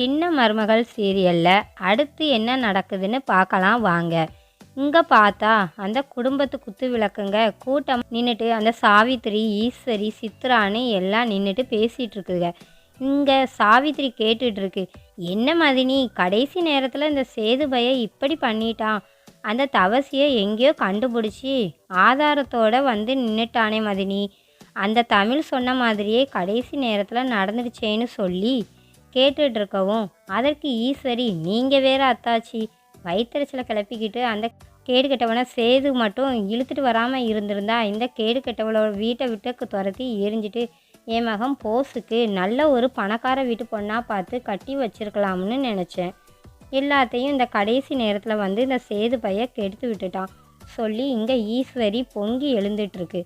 சின்ன மருமகள் சீரியலில் அடுத்து என்ன நடக்குதுன்னு பார்க்கலாம் வாங்க. இங்கே பார்த்தா அந்த குடும்பத்து குத்து விளக்குங்க கூட்டம் நின்றுட்டு அந்த சாவித்திரி ஈஸ்வரி சித்ரான்னு எல்லாம் நின்றுட்டு பேசிகிட்டு இருக்குதுங்க. இங்கே சாவித்திரி கேட்டுட்டு இருக்கு என்ன மதினி கடைசி நேரத்தில் இந்த சேது பைய இப்படி பண்ணிட்டான்? அந்த தவசியை எங்கேயோ கண்டுபிடிச்சி ஆதாரத்தோட வந்து நின்றுட்டானே மதினி. அந்த தமிழ் சொன்ன மாதிரியே கடைசி நேரத்தில் நடந்துடுச்சேன்னு சொல்லி கேட்டுட்டு இருக்கவும் அதற்கு ஈஸ்வரி நீங்கள் வேற அத்தாச்சி வயிற்றுச்சலை கிளப்பிக்கிட்டு அந்த கேடு கெட்டவனை சேது மட்டும் இழுத்துட்டு வராமல் இருந்திருந்தா இந்த கேடு கெட்டவளோட வீட்டை விட்டு துரத்தி எரிஞ்சிட்டு என் மகன் போஸுக்கு நல்ல ஒரு பணக்கார வீட்டு பொண்ணாக பார்த்து கட்டி வச்சிருக்கலாம்னு நினச்சேன். எல்லாத்தையும் இந்த கடைசி நேரத்தில் வந்து இந்த சேது பைய கெடுத்து விட்டுட்டான். சொல்லி இங்கே ஈஸ்வரி பொங்கி எழுந்துட்டுருக்கு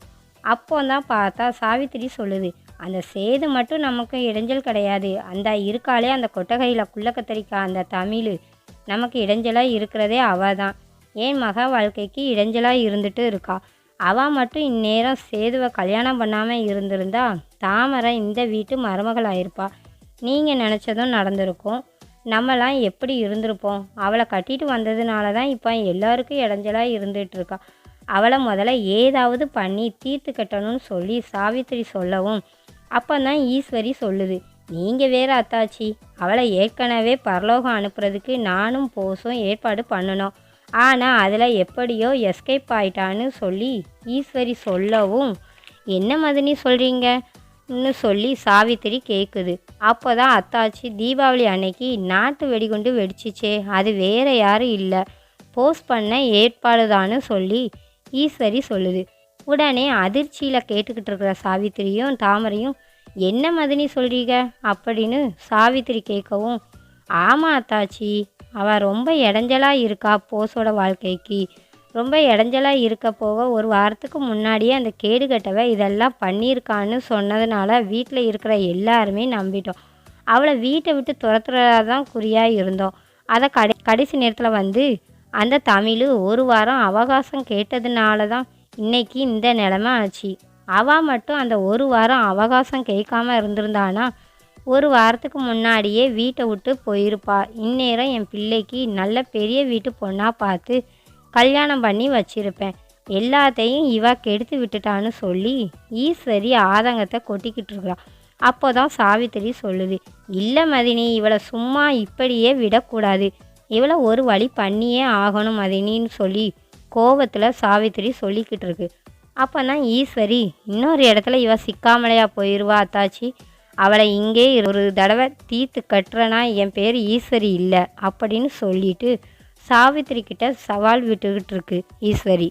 அப்போ தான் பார்த்தா சாவித்திரி சொல்லுது அந்த சேது மட்டும் நமக்கு இடைஞ்சல் கிடையாது. அந்த இருக்காளே அந்த கொட்டகையில் குள்ள கத்தரிக்கா அந்த தமிழ். நமக்கு இடைஞ்சலாக இருக்கிறதே அவள் தான் ஏன் மக வாழ்க்கைக்கு இடைஞ்சலாக இருந்துட்டு இருக்கா? அவள் மட்டும் இந்நேரம் சேதுவை கல்யாணம் பண்ணாமல் இருந்திருந்தா தாமரை இந்த வீட்டு மருமகளாயிருப்பா. நீங்கள் நினச்சதும் நடந்திருக்கும். நம்மலாம் எப்படி இருந்திருப்போம்? அவளை கட்டிட்டு வந்ததுனால தான் இப்போ எல்லாருக்கும் இடைஞ்சலாக இருந்துட்டு இருக்கா. அவளை முதல்ல ஏதாவது பண்ணி தீர்த்து கட்டணும்னு சொல்லி சாவித்திரி சொல்லவும் அப்போ தான் ஈஸ்வரி சொல்லுது நீங்கள் வேற அத்தாச்சி அவளை ஏற்கனவே பரலோகம் அனுப்புறதுக்கு நானும் போஸும் ஏற்பாடு பண்ணணும். ஆனால் அதில் எப்படியோ எஸ்கேப் ஆயிட்டான்னு சொல்லி ஈஸ்வரி சொல்லவும் என்ன மதினி சொல்கிறீங்க ன்னு சொல்லி சாவித்திரி கேட்குது அப்போ தான் அத்தாச்சி தீபாவளி அன்னைக்கு நாட்டு வெடிகுண்டு வெடிச்சிச்சே அது வேற யாரும் இல்லை போஸ்ட் பண்ண ஏற்பாடுதான்னு சொல்லி ஈஸ்வரி சொல்லுது. உடனே அதிர்ச்சியில் கேட்டுக்கிட்டு இருக்கிற சாவித்திரியும் தாமரையும் என்ன மதினி சொல்கிறீங்க அப்படின்னு சாவித்திரி கேட்கவும் ஆமாம் அத்தாச்சி அவள் ரொம்ப இடைஞ்சலாக இருக்கா போஸோட வாழ்க்கைக்கு. ரொம்ப இடைஞ்சலாக இருக்க போக ஒரு வாரத்துக்கு முன்னாடியே அந்த கேடு கட்டவ இதெல்லாம் பண்ணியிருக்கான்னு சொன்னதுனால வீட்டில் இருக்கிற எல்லாருமே நம்பிட்டோம். அவளை வீட்டை விட்டு துரத்துறதா தான் குறியாக இருந்தோம். அதை கடை கடைசி நேரத்தில் வந்து அந்த தமிழ் ஒரு வாரம் அவகாசம் கேட்டதுனால தான் இன்னைக்கு இந்த நிலமை ஆச்சு. அவள் மட்டும் அந்த ஒரு வாரம் அவகாசம் கேட்காம இருந்திருந்தானா? ஒரு வாரத்துக்கு முன்னாடியே வீட்டை விட்டு போயிருப்பா. இந்நேரம் என் பிள்ளைக்கு நல்ல பெரிய வீட்டு பொண்ணாக பார்த்து கல்யாணம் பண்ணி வச்சிருப்பேன். எல்லாத்தையும் இவா கெடுத்து விட்டுட்டான்னு சொல்லி ஈஸ்வரி ஆதங்கத்தை கொட்டிக்கிட்டு இருக்கிறா அப்போ தான் சாவித்திரி சொல்லுது இல்லை மதினி இவளை சும்மா இப்படியே விடக்கூடாது. இவளை ஒரு வழி பண்ணியே ஆகணும் மதினின்னு சொல்லி கோவத்தில் சாவித்திரி சொல்லிக்கிட்டு இருக்கு. அப்போ தான் ஈஸ்வரி இன்னொரு இடத்துல இவ சிக்காமலையா போயிடுவா அத்தாச்சி. அவளை இங்கே ஒரு தடவை தீர்த்து கட்டுறனா என் பேர் ஈஸ்வரி இல்லை அப்படின்னு சொல்லிட்டு சாவித்திரி கிட்ட சவால் விட்டுக்கிட்டு இருக்கு ஈஸ்வரி.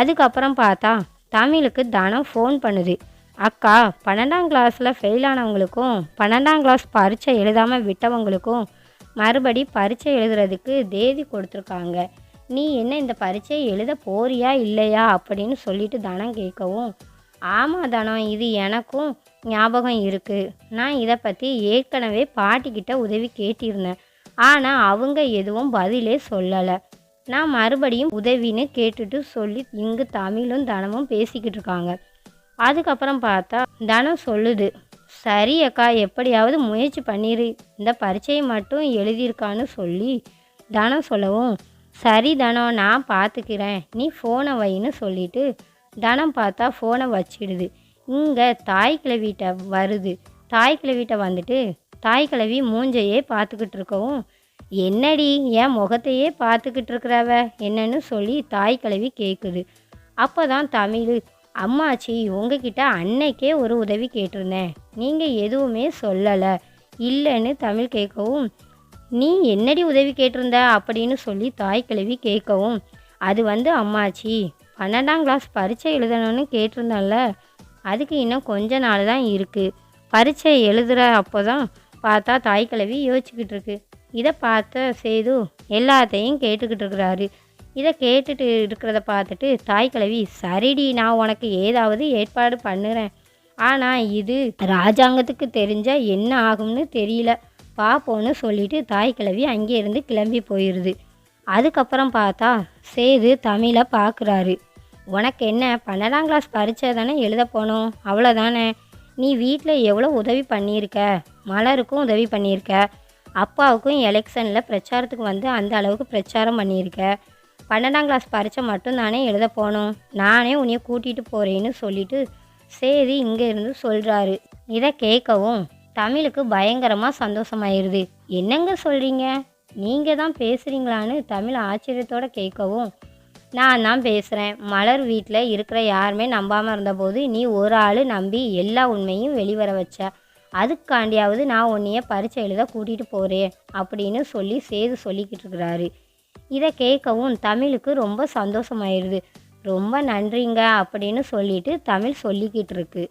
அதுக்கப்புறம் பார்த்தா தமிழுக்கு தனம் ஃபோன் பண்ணுது. அக்கா பன்னெண்டாம் கிளாஸில் ஃபெயில் ஆனவங்களுக்கும் பன்னெண்டாம் கிளாஸ் பரீட்சை எழுதாமல் விட்டவங்களுக்கும் மறுபடி பரீட்சை எழுதுறதுக்கு தேதி கொடுத்துருக்காங்க. நீ என்ன இந்த பரீட்சையை எழுத போறியா இல்லையா அப்படின்னு சொல்லிட்டு தனம் கேட்கவும் ஆமாம் தனம் இது எனக்கும் ஞாபகம் இருக்குது நான் இதை பற்றி ஏற்கனவே பாட்டிக்கிட்ட உதவி கேட்டிருந்தேன். ஆனால் அவங்க எதுவும் பதிலே சொல்லலை. நான் மறுபடியும் உதவின்னு கேட்டுட்டு சொல்லி இங்கு தமிழும் தனமும் பேசிக்கிட்டு இருக்காங்க. அதுக்கப்புறம் பார்த்தா தனம் சொல்லுது சரி அக்கா எப்படியாவது முயற்சி பண்ணிரு. இந்த பரீட்சையை மட்டும் எழுதியிருக்கான்னு சொல்லி தனம் சொல்லவும் சரி தனம் நான் பார்த்துக்கிறேன் நீ ஃபோனை வைன்னு சொல்லிட்டு தனம் பார்த்தா ஃபோனை வச்சிடுது. இங்கே தாய் கிழவிட்ட வருது. தாய் கிழவிட்ட வந்துட்டு தாய் கிழவி மூஞ்சையே பார்த்துக்கிட்டு இருக்கவும். என்னடி என் முகத்தையே பார்த்துக்கிட்டு இருக்கிறவ? என்னன்னு சொல்லி தாய் கிழவி கேட்குது அப்போ தான் தமிழ் அம்மாச்சி உங்ககிட்ட அன்னைக்கே ஒரு உதவி கேட்டிருந்தேன். நீங்கள் எதுவுமே சொல்லலை. இல்லைன்னு தமிழ் கேட்கவும் நீ என்னடி உதவி கேட்டிருந்த அப்படின்னு சொல்லி தாய் கிழவி கேட்கவும் அது வந்து அம்மாச்சி பன்னெண்டாம் கிளாஸ் பரீட்சை எழுதணும்னு கேட்டிருந்தேன்ல அதுக்கு இன்னும் கொஞ்ச நாள் தான் இருக்குது பரீட்சை எழுதுகிற அப்போ தான் பார்த்தா தாய் கிழவி யோசிச்சுக்கிட்டு இருக்கு. இதை பார்த்த சேது எல்லாத்தையும் கேட்டுக்கிட்டு இருக்கிறாரு. இதை கேட்டுட்டு இருக்கிறத பார்த்துட்டு தாய் கிழவி சரிடி நான் உனக்கு ஏதாவது ஏற்பாடு பண்ணுறேன். ஆனால் இது ராஜாங்கத்துக்கு தெரிஞ்சால் என்ன ஆகும்னு தெரியல. பார்ப்போன்னு சொல்லிட்டு தாய் கிழவி அங்கேருந்து கிளம்பி போயிடுது அதுக்கப்புறம் பார்த்தா சேது தமிழை பார்க்குறாரு உனக்கு என்ன பன்னெண்டாம் கிளாஸ் பரீட்சை தானே எழுத போனோம்? அவ்வளோதானே நீ வீட்டில் எவ்வளோ உதவி பண்ணியிருக்க? மலருக்கும் உதவி பண்ணியிருக்க? அப்பாவுக்கும் எலெக்ஷனில் பிரச்சாரத்துக்கு வந்து அந்த அளவுக்கு பிரச்சாரம் பண்ணியிருக்க? பன்னெண்டாம் கிளாஸ் பரீட்சை மட்டும் தானே எழுத போனோம். நானே உன்னைய கூட்டிகிட்டு போகிறேன்னு சொல்லிட்டு சேதி இங்கே இருந்து சொல்கிறாரு இதை கேட்கவும் தமிழுக்கு பயங்கரமாக சந்தோஷமாயிருது. என்னங்க சொல்கிறீங்க நீங்கள் தான் பேசுகிறீங்களான்னு தமிழ் ஆச்சரியத்தோட கேட்கவும் நான் தான் பேசுகிறேன் மலர் வீட்டில் இருக்கிற யாருமே நம்பாமல் இருந்தபோது நீ ஒரு ஆள் நம்பி எல்லா உண்மையும் வெளிவர வச்ச. அதுக்காண்டியாவது நான் உன்னைய பரிச்சை எழுத கூட்டிகிட்டு போகிறேன் அப்படின்னு சொல்லி சேது சொல்லிக்கிட்டு இருக்கிறாரு. இதை கேட்கவும் தமிழுக்கு ரொம்ப சந்தோஷமாயிருது. ரொம்ப நன்றிங்க அப்படின்னு சொல்லிட்டு தமிழ் சொல்லிக்கிட்டு இருக்கு.